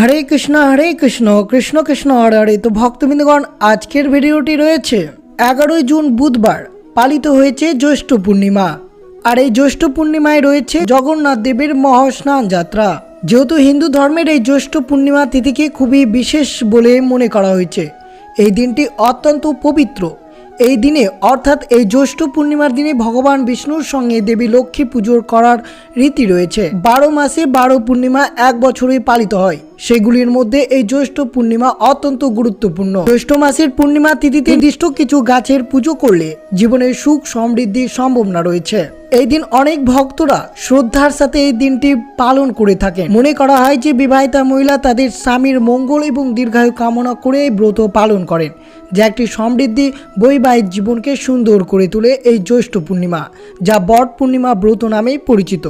হরে কৃষ্ণ হরে কৃষ্ণ কৃষ্ণ কৃষ্ণ, হরে হরে। তো ভক্তবৃন্দগণ, আজকের ভিডিওটি রয়েছে এগারোই জুন বুধবার, পালিত হয়েছে জ্যৈষ্ঠ পূর্ণিমা। আর এই জ্যৈষ্ঠ পূর্ণিমায় রয়েছে জগন্নাথ দেবের মহাস্নান যাত্রা। যেহেতু হিন্দু ধর্মের এই জ্যৈষ্ঠ পূর্ণিমা তিথিকে খুবই বিশেষ বলে মনে করা হয়েছে। এই দিনটি অত্যন্ত পবিত্র। এই দিনে, অর্থাৎ এই জ্যৈষ্ঠ পূর্ণিমার দিনে ভগবান বিষ্ণুর সঙ্গে দেবী লক্ষ্মী পুজোর করার রীতি রয়েছে। বারো মাসে বারো পূর্ণিমা এক বছরই পালিত হয়। সেগুলির মধ্যে এই জ্যৈষ্ঠ পূর্ণিমা অত্যন্ত গুরুত্বপূর্ণ। জ্যৈষ্ঠ মাসের পূর্ণিমা তিথিতে নির্দিষ্ট কিছু গাছের পুজো করলে জীবনের সুখ সমৃদ্ধির সম্ভাবনা রয়েছে। এই দিন অনেক ভক্তরা শ্রদ্ধার সাথে এই দিনটি পালন করে থাকেন। মনে করা হয় যে বিবাহিতা মহিলা তাদের স্বামীর মঙ্গল এবং দীর্ঘায়ু কামনা করে ব্রত পালন করেন। যা একটি সমৃদ্ধি বৈবাহিক জীবনকে সুন্দর করে তোলে এই জ্যৈষ্ঠ পূর্ণিমা, যা বট পূর্ণিমা ব্রত নামেই পরিচিত।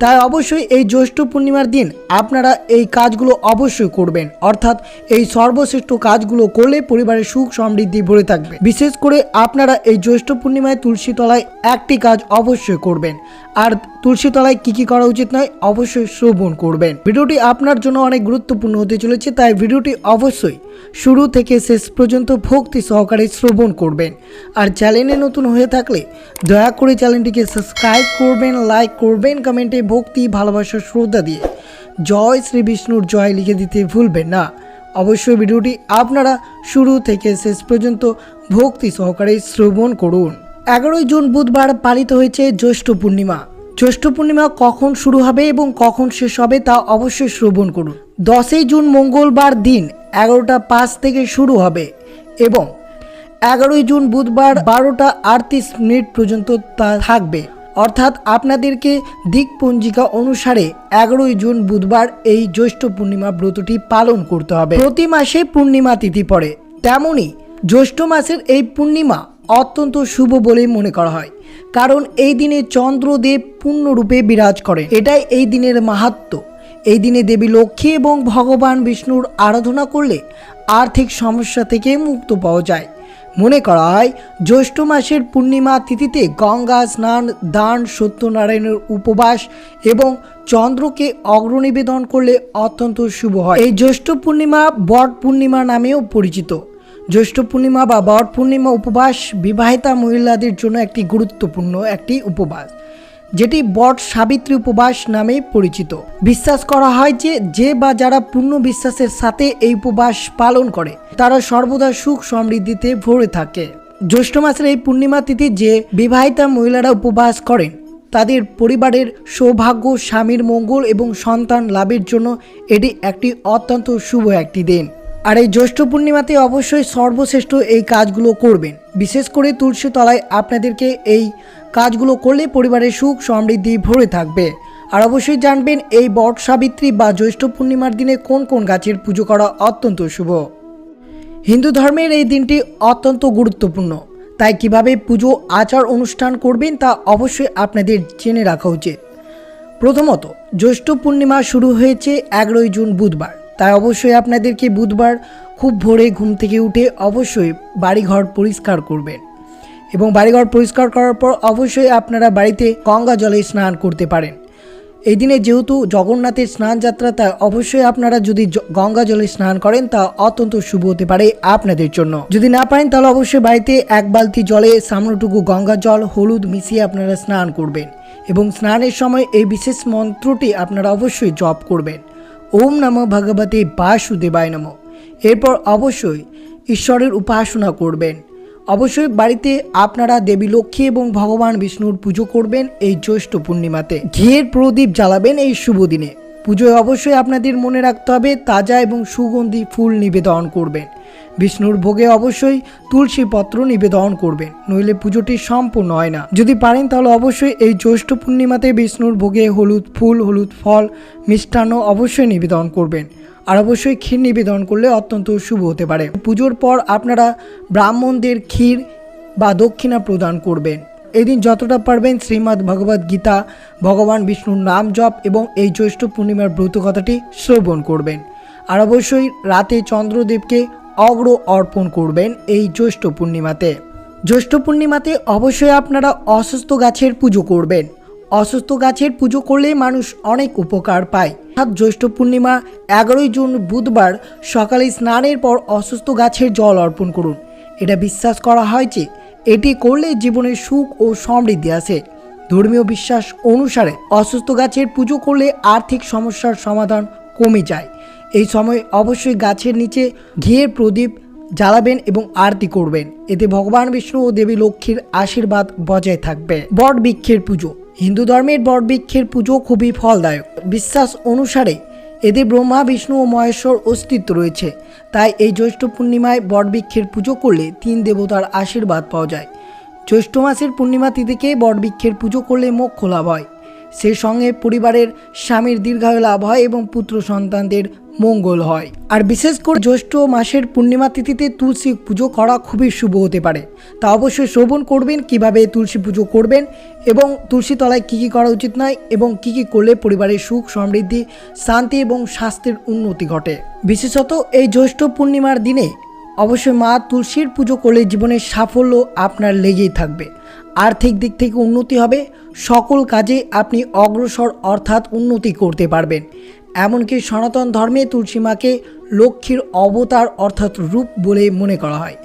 তাই অবশ্যই এই জ্যৈষ্ঠ পূর্ণিমার দিন আপনারা এই কাজগুলো অবশ্যই করবেন। অর্থাৎ এই সর্বশ্রেষ্ঠ কাজগুলো করলে পরিবারের সুখ সমৃদ্ধি ভরে থাকবে। বিশেষ করে আপনারা এই জ্যৈষ্ঠ পূর্ণিমায় তুলসী তলায় একটি কাজ অবশ্যই করবেন। আর তুলসী তলায় কি কি করা উচিত নয় অবশ্যই শ্রবণ করবেন। ভিডিওটি আপনার জন্য অনেক গুরুত্বপূর্ণ হতে চলেছে, তাই ভিডিওটি অবশ্যই শুরু থেকে শেষ পর্যন্ত ভক্তি সহকারে শ্রবণ করবেন। আর চ্যানেলে নতুন হয়ে থাকলে দয়া করে চ্যানেলটিকে সাবস্ক্রাইব করবেন, লাইক করবেন, কমেন্টে ভক্তি, ভালোবাসা, শ্রদ্ধা দিয়ে। জয় শ্রী বিষ্ণুর জয় লিখে দিতে ভুলবেন না। অবশ্যই ভিডিওটি আপনারা শুরু থেকে শেষ পর্যন্ত ভক্তি সহকারে শ্রবণ করুন। এগারোই জুন বুধবার পালিত হয়েছে জ্যৈষ্ঠ পূর্ণিমা। জ্যৈষ্ঠ পূর্ণিমা কখন শুরু হবে এবং কখন শেষ হবে তা অবশ্যই শ্রবণ করুন। দশই জুন মঙ্গলবার দিন এগারোটা পাঁচ থেকে শুরু হবে। এবং এগারোই জুন বুধবার বারোটা আটত্রিশ মিনিট পর্যন্ত তা থাকবে। অর্থাৎ আপনাদেরকে দিকপঞ্জিকা অনুসারে এগারোই জুন বুধবার এই জ্যৈষ্ঠ পূর্ণিমা ব্রতটি পালন করতে হবে। প্রতি মাসে পূর্ণিমা তিথি পড়ে। তেমনই জ্যৈষ্ঠ মাসের এই পূর্ণিমা অত্যন্ত শুভ বলে মনে করা হয়। কারণ এই দিনে চন্দ্রদেব পূর্ণরূপে বিরাজ করেন। এটাই এই দিনের মাহাত্ম্য। এই দিনে দেবী লক্ষ্মী এবং ভগবান বিষ্ণুর আরাধনা করলে আর্থিক সমস্যা থেকে মুক্ত পাওয়া যায়। মনে করা হয়, জ্যৈষ্ঠ মাসের পূর্ণিমা তিথিতে গঙ্গা স্নান, দান, সত্যনারায়ণের উপবাস এবং চন্দ্রকে অগ্রনিবেদন করলে অত্যন্ত শুভ হয়। এই জ্যৈষ্ঠ পূর্ণিমা বট পূর্ণিমা নামেও পরিচিত। জ্যৈষ্ঠ পূর্ণিমা বা বট পূর্ণিমা উপবাস বিবাহিতা মহিলাদের জন্য একটি গুরুত্বপূর্ণ একটি উপবাস। যেটি বট সাবিত্রী উপবাস নামে পরিচিত। বিশ্বাস করা হয় যে যে বা যারা পূর্ণ বিশ্বাসের সাথে এই উপবাস পালন করে, তারা সর্বদা সুখ সমৃদ্ধিতে ভরে থাকে। জ্যৈষ্ঠ মাসের এই পূর্ণিমা তিথি যে বিবাহিতা মহিলারা উপবাস করেন, তাদের পরিবারের সৌভাগ্য, স্বামীর মঙ্গল এবং সন্তান লাভের জন্য এটি একটি অত্যন্ত শুভ একটি দিন। আর এই জ্যৈষ্ঠ পূর্ণিমাতে অবশ্যই সর্বশ্রেষ্ঠ এই কাজগুলো করবেন। বিশেষ করে তুলসী তলায় আপনাদেরকে এই কাজগুলো করলে পরিবারের সুখ সমৃদ্ধি ভরে থাকবে। আর অবশ্যই জানবেন এই বট সাবিত্রী বা জ্যৈষ্ঠ পূর্ণিমার দিনে কোন কোন গাছের পুজো করা অত্যন্ত শুভ। হিন্দু ধর্মের এই দিনটি অত্যন্ত গুরুত্বপূর্ণ। তাই কীভাবে পুজো, আচার, অনুষ্ঠান করবেন তা অবশ্যই আপনাদের জেনে রাখা উচিত। প্রথমত, জ্যৈষ্ঠ পূর্ণিমা শুরু হয়েছে এগারোই জুন বুধবার। তাই অবশ্যই আপনাদেরকে বুধবার খুব ভোরে ঘুম থেকে উঠে অবশ্যই বাড়িঘর পরিষ্কার করবেন। এবং বাড়িঘর পরিষ্কার করার পর অবশ্যই আপনারা বাড়িতে গঙ্গা জলে স্নান করতে পারেন। এই দিনে যেহেতু জগন্নাথের স্নান যাত্রা, তাই অবশ্যই আপনারা যদি গঙ্গা জলে স্নান করেন, তা অত্যন্ত শুভ হতে পারে আপনাদের জন্য। যদি না পারেন, তাহলে অবশ্যই বাড়িতে এক বালতি জলে সামান্যটুকু গঙ্গা জল, হলুদ মিশিয়ে আপনারা স্নান করবেন। এবং স্নানের সময় এই বিশেষ মন্ত্রটি আপনারা অবশ্যই জপ করবেন। ওম নমঃ ভগবতে বাসুদেবায় নম। এরপর অবশ্যই ঈশ্বরের উপাসনা করবেন। অবশ্যই বাড়িতে আপনারা দেবী লক্ষ্মী এবং ভগবান বিষ্ণুর পুজো করবেন এই জ্যৈষ্ঠ পূর্ণিমাতে। ঘিয়ের প্রদীপ জ্বালাবেন এই শুভ দিনে। পুজোয় অবশ্যই আপনাদের মনে রাখতে হবে তাজা এবং সুগন্ধি ফুল নিবেদন করবেন। বিষ্ণুর ভোগে অবশ্যই তুলসী পত্র নিবেদন করবেন, নইলে পুজোটি সম্পূর্ণ হয় না। যদি পারেন তাহলে অবশ্যই এই জ্যৈষ্ঠ পূর্ণিমাতে বিষ্ণুর ভোগে হলুদ ফুল, হলুদ ফল, মিষ্টান্ন অবশ্যই নিবেদন করবেন। আর অবশ্যই ক্ষীর নিবেদন করলে অত্যন্ত শুভ হতে পারে। পুজোর পর আপনারা ব্রাহ্মণদের ক্ষীর বা দক্ষিণা প্রদান করবেন। এদিন যতটা পারবেন শ্রীমদ্ ভগবদ গীতা, ভগবান বিষ্ণুর নাম জপ এবং এই জ্যৈষ্ঠ পূর্ণিমার ব্রত কথাটি শ্রবণ করবেন। আর অবশ্যই রাতে চন্দ্রদেবকে অগ্র অর্পণ করবেন এই জ্যৈষ্ঠ পূর্ণিমাতে। জ্যৈষ্ঠ পূর্ণিমাতে অবশ্যই আপনারা অসুস্থ গাছের পুজো করবেন। অসুস্থ গাছের পুজো করলে মানুষ অনেক উপকার পায়। অর্থাৎ জ্যৈষ্ঠ পূর্ণিমা এগারোই জুন বুধবার সকালে স্নানের পর অসুস্থ গাছের জল অর্পণ করুন। এটা বিশ্বাস করা হয় যে এটি করলে জীবনে সুখ ও সমৃদ্ধি আসে। ধর্মীয় বিশ্বাস অনুসারে অসুস্থ গাছের পুজো করলে আর্থিক সমস্যার সমাধান কমে যায়। এই সময় অবশ্যই গাছের নিচে ঘিয়ের প্রদীপ জ্বালাবেন এবং আরতি করবেন। এতে ভগবান বিষ্ণু ও দেবী লক্ষ্মীর আশীর্বাদ বজায় থাকবে। বট বৃক্ষের পুজো। হিন্দু ধর্মের বট বৃক্ষের পুজো খুবই ফলদায়ক। বিশ্বাস অনুসারে এতে ব্রহ্মা, বিষ্ণু ও মহেশ্বর অস্তিত্ব রয়েছে। তাই এই জ্যৈষ্ঠ পূর্ণিমায় বটবৃক্ষের পুজো করলে তিন দেবতার আশীর্বাদ পাওয়া যায়। জ্যৈষ্ঠ মাসের পূর্ণিমা তিথিকে বটবৃক্ষের পুজো করলে মোক্ষ লাভ হয়। সেই সঙ্গে পরিবারের স্বামীর দীর্ঘায়ু লাভ হয় এবং পুত্র সন্তানদের মঙ্গল হয়। আর বিশেষ করে জ্যৈষ্ঠ মাসের পূর্ণিমা তিথিতে তুলসী পুজো করা খুবই শুভ হতে পারে। তা অবশ্যই শ্রবণ করবেন, কীভাবে তুলসী পুজো করবেন এবং তুলসী তলায় কী কী করা উচিত নয় এবং কী কী করলে পরিবারের সুখ, সমৃদ্ধি, শান্তি এবং স্বাস্থ্যের উন্নতি ঘটে। বিশেষত এই জ্যৈষ্ঠ পূর্ণিমার দিনে অবশ্যই মা তুলসীর পুজো করলে জীবনের সাফল্য আপনার লেগেই থাকবে। আর্থিক দিক থেকে উন্নতি হবে, সকল কাজে আপনি অগ্রসর অর্থাৎ উন্নতি করতে পারবেন। এমনকি সনাতন ধর্মে তুলসী মাকে লক্ষ্মীর অবতার অর্থাৎ রূপ বলে মনে করা হয়।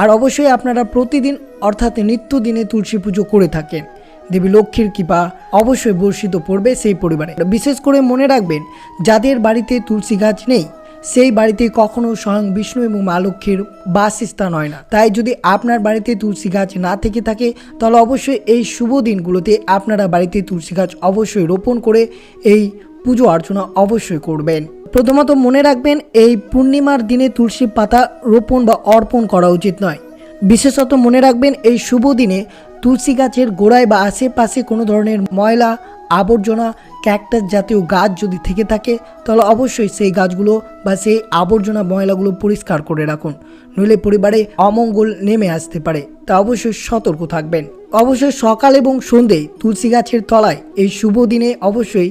আর অবশ্যই আপনারা প্রতিদিন অর্থাৎ নিত্যদিনে তুলসী পুজো করে থাকেন। দেবী লক্ষ্মীর কৃপা অবশ্যই বর্ষিত পড়বে সেই পরিবারে। বিশেষ করে মনে রাখবেন, যাদের বাড়িতে তুলসী গাছ নেই সেই বাড়িতে কখনো স্বয়ং বিষ্ণু এবং মা লক্ষ্মীর বাসস্থান হয় না। তাই যদি আপনার বাড়িতে তুলসী গাছ না থেকে থাকে, তাহলে অবশ্যই এই শুভ দিনগুলোতে আপনারা বাড়িতে তুলসী গাছ অবশ্যই রোপণ করে এই পুজো অর্চনা অবশ্যই করবেন। প্রথমত মনে রাখবেন, এই পূর্ণিমার দিনে তুলসী পাতা রোপণ বা অর্পণ করা উচিত নয়। বিশেষত মনে রাখবেন, এই শুভ দিনে তুলসী গাছের গোড়ায় বা আশেপাশে কোনো ধরনের ময়লা, আবর্জনা ক্যাকটাস জাতীয় গাছ যদি থেকে থাকে, তাহলে অবশ্যই সেই গাছগুলো বা সেই আবর্জনা ময়লাগুলো পরিষ্কার করে রাখুন। নইলে পরিবারে অমঙ্গল নেমে আসতে পারে। তা অবশ্যই সতর্ক থাকবেন। অবশ্যই সকাল এবং সন্ধ্যে তুলসী গাছের তলায় এই শুভ দিনে অবশ্যই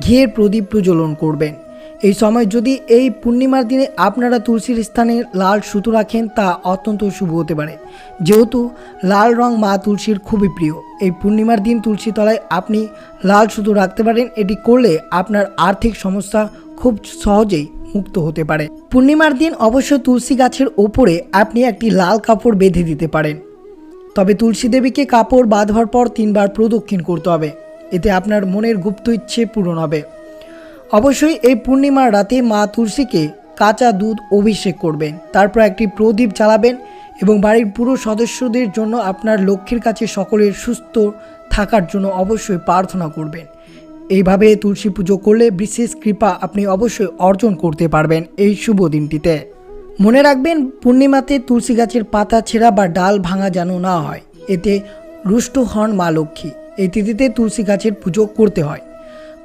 ঘিয়ের প্রদীপ প্রজ্বলন করবেন। এই সময় যদি এই পূর্ণিমার দিনে আপনারা তুলসীর স্থানে লাল সুতো রাখেন, তা অত্যন্ত শুভ হতে পারে। যেহেতু লাল রং মা তুলসীর খুবই প্রিয়, এই পূর্ণিমার দিন তুলসী তলায় আপনি লাল সুতো রাখতে পারেন। এটি করলে আপনার আর্থিক সমস্যা খুব সহজেই মুক্ত হতে পারে। পূর্ণিমার দিন অবশ্য তুলসী গাছের ওপরে আপনি একটি লাল কাপড় বেঁধে দিতে পারেন। তবে তুলসী দেবীকে কাপড় বাঁধবার পর তিনবার প্রদক্ষিণ করতে হবে। এতে আপনার মনের গুপ্ত ইচ্ছে পূরণ হবে। অবশ্যই এই পূর্ণিমার রাতে মা তুলসীকে কাঁচা দুধ অভিষেক করবেন। তারপর একটি প্রদীপ জ্বালাবেন এবং বাড়ির পুরো সদস্যদের জন্য আপনার লক্ষ্মীর কাছে সকলের সুস্থ থাকার জন্য অবশ্যই প্রার্থনা করবেন। এইভাবে তুলসী পুজো করলে বিশেষ কৃপা আপনি অবশ্যই অর্জন করতে পারবেন এই শুভ দিনটিতে। মনে রাখবেন, পূর্ণিমাতে তুলসী গাছের পাতা ছেঁড়া বা ডাল ভাঙা যেন না হয়। এতে রুষ্ট হন মা লক্ষ্মী। এই তিথিতে তুলসী গাছের পুজো করতে হয়।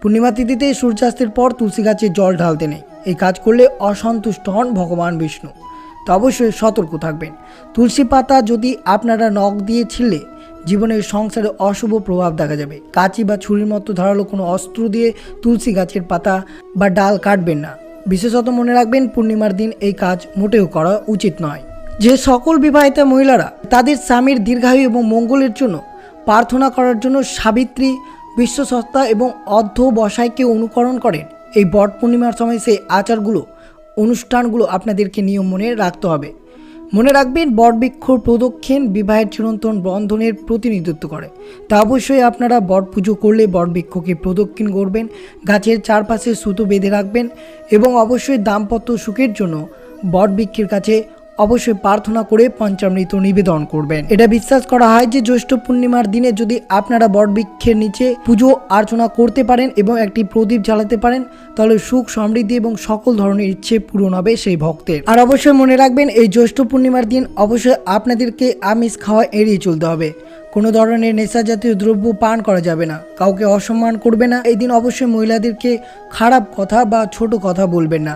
পূর্ণিমা তিথিতে সূর্যাস্তের পর তুলসী গাছে জল ঢালতে নেই। এই কাজ করলে অসন্তুষ্ট হন ভগবান বিষ্ণু। তো অবশ্যই সতর্ক থাকবেন। তুলসী পাতা যদি আপনারা নখ দিয়ে ছিলে, জীবনের সংসারে অশুভ প্রভাব দেখা যাবে। কাঁচি বা ছুরির মতো ধারালো কোনো অস্ত্র দিয়ে তুলসী গাছের পাতা বা ডাল কাটবেন না। বিশেষত মনে রাখবেন, পূর্ণিমার দিন এই কাজ মোটেও করা উচিত নয়। যে সকল বিবাহিতা মহিলারা তাদের স্বামীর দীর্ঘায়ু এবং মঙ্গলের জন্য প্রার্থনা করার জন্য সাবিত্রী বিশ্বসত্তা এবং অর্ধ বসাইকে অনুকরণ করেন এই বট পূর্ণিমার সময় সেই আচারগুলো, অনুষ্ঠানগুলো আপনাদেরকে নিয়ম মনে রাখতে হবে। মনে রাখবেন বটবৃক্ষর প্রদক্ষিণ বিবাহের চিরন্তন বন্ধনের প্রতিনিধিত্ব করে। তা অবশ্যই আপনারা বট পুজো করলে বটবৃক্ষকে প্রদক্ষিণ করবেন, গাছের চারপাশে সুতো বেঁধে রাখবেন এবং অবশ্যই দাম্পত্য সুখের জন্য বটবৃক্ষের কাছে অবশ্যই প্রার্থনা করে পঞ্চামৃত নিবেদন করবেন। এটা বিশ্বাস করা হয় যে জ্যৈষ্ঠ পূর্ণিমার দিনে যদি আপনারা বটবৃক্ষের নিচে পুজো আর্চনা করতে পারেন এবং একটি প্রদীপ জ্বালাতে পারেন, তাহলে সুখ, সমৃদ্ধি এবং সকল ধরনের ইচ্ছে পূরণ হবে সেই ভক্তের। আর অবশ্যই মনে রাখবেন, এই জ্যৈষ্ঠ পূর্ণিমার দিন অবশ্যই আপনাদেরকে আমিষ খাওয়া এড়িয়ে চলতে হবে। কোনো ধরনের নেশা জাতীয় দ্রব্য পান করা যাবে না, কাউকে অসম্মান করবে না। এই দিন অবশ্যই মহিলাদেরকে খারাপ কথা বা ছোট কথা বলবেন না।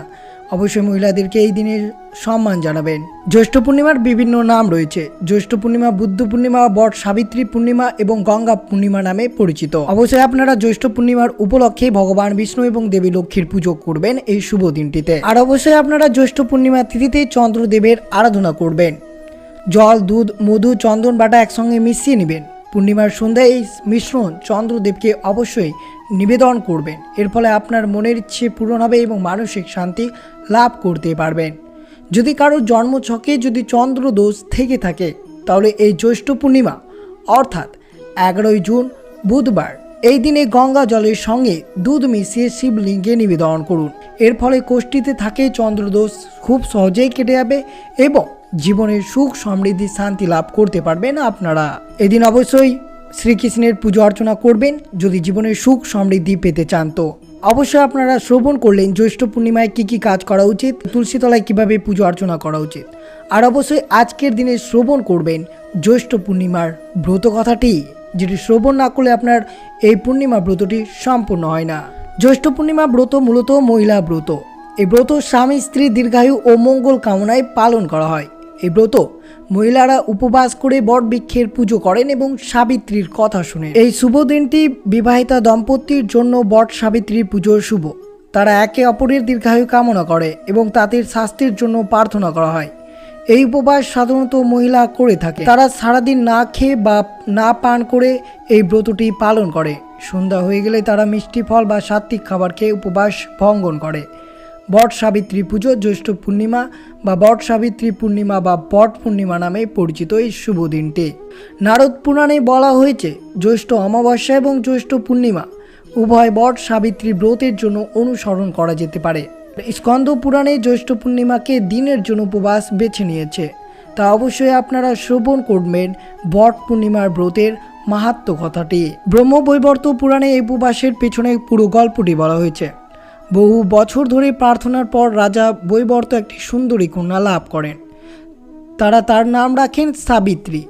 অবশ্যই মহিলাদেরকে এই দিনের সম্মান জানাবেন। জ্যৈষ্ঠ পূর্ণিমার বিভিন্ন নাম রয়েছে। জ্যৈষ্ঠ পূর্ণিমা, বুদ্ধ পূর্ণিমা, বট সাবিত্রী পূর্ণিমা এবং গঙ্গা পূর্ণিমা নামে পরিচিত। অবশ্যই আপনারা জ্যৈষ্ঠ পূর্ণিমার উপলক্ষে ভগবান বিষ্ণু এবং দেবী লক্ষ্মীর পুজো করবেন এই শুভ দিনটিতে। আর অবশ্যই আপনারা জ্যৈষ্ঠ পূর্ণিমা তিথিতে চন্দ্রদেবের আরাধনা করবেন। জল, দুধ, মধু, চন্দন, বাটা একসঙ্গে মিশিয়ে নেবেন। পূর্ণিমার সন্ধ্যায় এই মিশ্রণ চন্দ্রদেবকে অবশ্যই নিবেদন করবেন। এর ফলে আপনার মনের ইচ্ছে পূরণ হবে এবং মানসিক শান্তি লাভ করতে পারবেন। যদি কারও জন্মছকে যদি চন্দ্র দোষ থেকে থাকে, তাহলে এই জ্যৈষ্ঠ পূর্ণিমা, অর্থাৎ এগারোই জুন, বুধবার, এই দিনে গঙ্গা জলের সঙ্গে দুধ মিশিয়ে শিবলিঙ্গে নিবেদন করুন। এর ফলে কোষ্ঠীতে থাকে চন্দ্রদোষ খুব সহজেই কেটে যাবে এবং জীবনের সুখ সমৃদ্ধি, শান্তি লাভ করতে পারবেন আপনারা। এদিন অবশ্যই শ্রীকৃষ্ণের পুজো অর্চনা করবেন যদি জীবনের সুখ সমৃদ্ধি পেতে চান তো। অবশ্যই আপনারা শ্রবণ করলেন, জ্যৈষ্ঠ পূর্ণিমায় কি কি কাজ করা উচিত, তুলসীতলায় কীভাবে পুজো অর্চনা করা উচিত। আর অবশ্যই আজকের দিনে শ্রবণ করবেন জ্যৈষ্ঠ পূর্ণিমার ব্রত কথাটি, যেটি শ্রবণ না করলে আপনার এই পূর্ণিমা ব্রতটি সম্পূর্ণ হয় না। জ্যৈষ্ঠ পূর্ণিমা ব্রত মূলত মহিলা ব্রত। এই ব্রত স্বামী, স্ত্রী, দীর্ঘায়ু ও মঙ্গল কামনায় পালন করা হয়। এই ব্রত মহিলারা উপবাস করে বট বৃক্ষের পুজো করেন এবং সাবিত্রীর কথা শুনেন। এই শুভ দিনটি বিবাহিতা দম্পতির জন্য বট সাবিত্রীর পুজো শুভ। তারা একে অপরের দীর্ঘায়ু কামনা করে এবং তাদের স্বাস্থ্যের জন্য প্রার্থনা করা হয়। এই উপবাস সাধারণত মহিলা করে থাকে। তারা সারাদিন না খেয়ে বা না পান করে এই ব্রতটি পালন করে। সন্ধ্যা হয়ে গেলে তারা মিষ্টি ফল বা সাত্ত্বিক খাবার খেয়ে উপবাস ভঙ্গন করে। বট সাবিত্রী পুজো, জ্যৈষ্ঠ পূর্ণিমা বা বট সাবিত্রী পূর্ণিমা বা বট পূর্ণিমা নামে পরিচিত এই শুভ দিনটি। নারদ পুরাণে বলা হয়েছে, জ্যৈষ্ঠ অমাবস্যা এবং জ্যৈষ্ঠ পূর্ণিমা উভয় বট সাবিত্রী ব্রতের জন্য অনুসরণ করা যেতে পারে। স্কন্দ পুরাণে জ্যৈষ্ঠ পূর্ণিমাকে দিনের জন্য উপবাস বেছে নিয়েছে। তা অবশ্যই আপনারা শ্রবণ করবেন বট পূর্ণিমার ব্রতের মাহাত্ম কথাটি। ব্রহ্মবৈবর্ত পুরাণে এই উপবাসের পেছনে পুরো গল্পটি বলা হয়েছে। বহু বছর ধরে প্রার্থনার পর রাজা বৈবর্ত একটি সুন্দরী কন্যা লাভ করেন। তারা তার নাম রাখেন সাবিত্রী।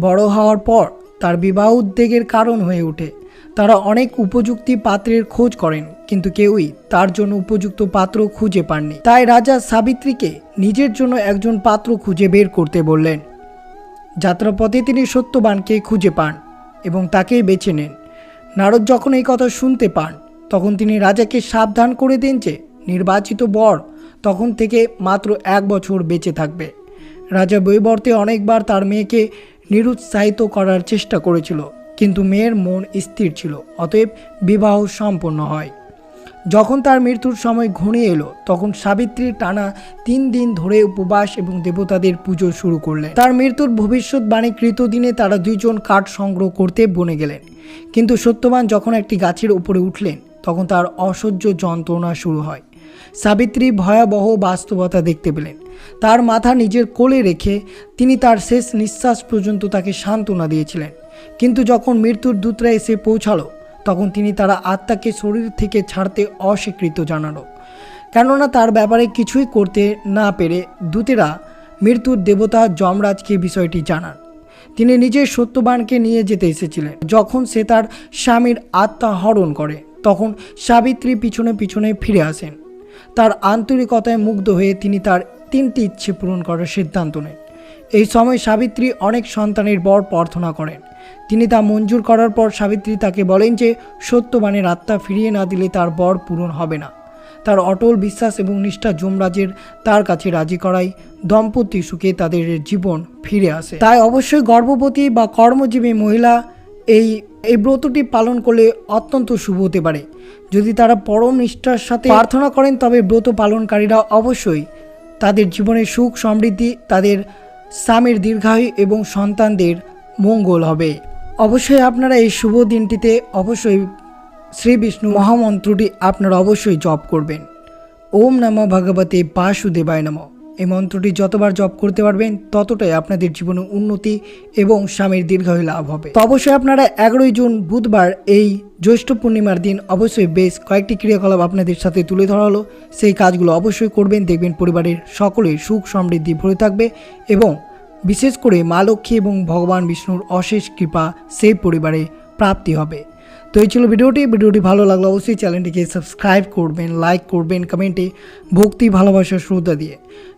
বড় হওয়ার পর তার বিবাহ উদ্বেগের কারণ হয়ে ওঠে। তারা অনেক উপযুক্তি পাত্রের খোঁজ করেন, কিন্তু কেউই তার জন্য উপযুক্ত পাত্র খুঁজে পাননি। তাই রাজা সাবিত্রীকে নিজের জন্য একজন পাত্র খুঁজে বের করতে বললেন। যাত্রাপথে তিনি সত্যবানকে খুঁজে পান এবং তাকেই বেছে নেন। নারদ যখন এই কথা শুনতে পান তখন তিনি রাজাকে সাবধান করে দেন যে নির্বাচিত বর তখন থেকে মাত্র এক বছর বেঁচে থাকবে। রাজা বৈবর্তে অনেকবার তার মেয়েকে নিরুৎসাহিত করার চেষ্টা করেছিল, কিন্তু মেয়ের মন স্থির ছিল, অতএব বিবাহ সম্পন্ন হয়। যখন তার মৃত্যুর সময় ঘনিয়ে এলো, তখন সাবিত্রী টানা তিন দিন ধরে উপবাস এবং দেবতাদের পুজো শুরু করলেন। তার মৃত্যুর ভবিষ্যৎবাণী কৃত দিনে তারা দুইজন কাঠ সংগ্রহ করতে বনে গেলেন। কিন্তু সত্যবান যখন একটি গাছের উপরে উঠলেন তখন তার অসহ্য যন্ত্রণা শুরু হয়। সাবিত্রী ভয়াবহ বাস্তবতা দেখতে পেলেন। তার মাথা নিজের কোলে রেখে তিনি তার শেষ নিঃশ্বাস পর্যন্ত তাকে সান্ত্বনা দিয়েছিলেন। কিন্তু যখন মৃত্যুর দূতরা এসে পৌঁছালো, তখন তিনি তারা আত্মাকে শরীর থেকে ছাড়তে অস্বীকৃত জানালো। কেননা তার ব্যাপারে কিছুই করতে না পেরে দূতেরা মৃত্যুর দেবতা যমরাজকে বিষয়টি জানান। তিনি নিজের সত্যবানকে নিয়ে যেতে এসেছিলেন, যখন সে তার স্বামীর আত্মা হরণ করে। তখন সাবিত্রী পিছনে পিছনে ফিরে আসেন। তার আন্তরিকতায় মুগ্ধ হয়ে তিনি তার তিনটি ইচ্ছে পূরণ করার সিদ্ধান্ত নেন। এই সময় সাবিত্রী অনেক সন্তানের বর প্রার্থনা করেন। তিনি তা মঞ্জুর করার পর সাবিত্রী তাকে বলেন যে সত্যবানের আত্মা ফিরিয়ে না দিলে তার বর পূরণ হবে না। তার অটল বিশ্বাস এবং নিষ্ঠা যমরাজের তার কাছে রাজি করাই দম্পতি সুখে তাদের জীবন ফিরে আসে। তাই অবশ্যই গর্ভবতী বা কর্মজীবী মহিলা এই এই ব্রতটি পালন করলে অত্যন্ত শুভ হতে পারে। যদি তারা পরম নিষ্ঠার সাথে প্রার্থনা করেন, তবে ব্রত পালনকারীরা অবশ্যই তাদের জীবনের সুখ সমৃদ্ধি, তাদের স্বামীর দীর্ঘায়ু এবং সন্তানদের মঙ্গল হবে। অবশ্যই আপনারা এই শুভ দিনটিতে অবশ্যই শ্রী বিষ্ণু মহামন্ত্রটি আপনারা অবশ্যই জপ করবেন। ওম নমঃ ভগবতে বাসুদেবায় নমঃ। এই মন্ত্রটি যতবার জপ করতে পারবেন, ততটাই আপনাদের জীবনে উন্নতি এবং স্বামীর দীর্ঘায়ু লাভ হবে। তো অবশ্যই আপনারা এগারোই জুন বুধবার এই জ্যৈষ্ঠ পূর্ণিমার দিন অবশ্যই বেশ কয়েকটি ক্রিয়াকলাপ আপনাদের সাথে তুলে ধরা হলো। সেই কাজগুলো অবশ্যই করবেন, দেখবেন পরিবারের সকলের সুখ সমৃদ্ধি ভরে থাকবে এবং বিশেষ করে মা লক্ষ্মী এবং ভগবান বিষ্ণুর অশেষ কৃপা সেই পরিবারে প্রাপ্তি হবে। তো এই ছিল ভিডিওটি। ভিডিওটি ভালো লাগলে অবশ্যই চ্যানেলটিকে সাবস্ক্রাইব করবেন, লাইক করবেন, কমেন্টে ভক্তি, ভালোবাসা, শ্রদ্ধা দিয়ে।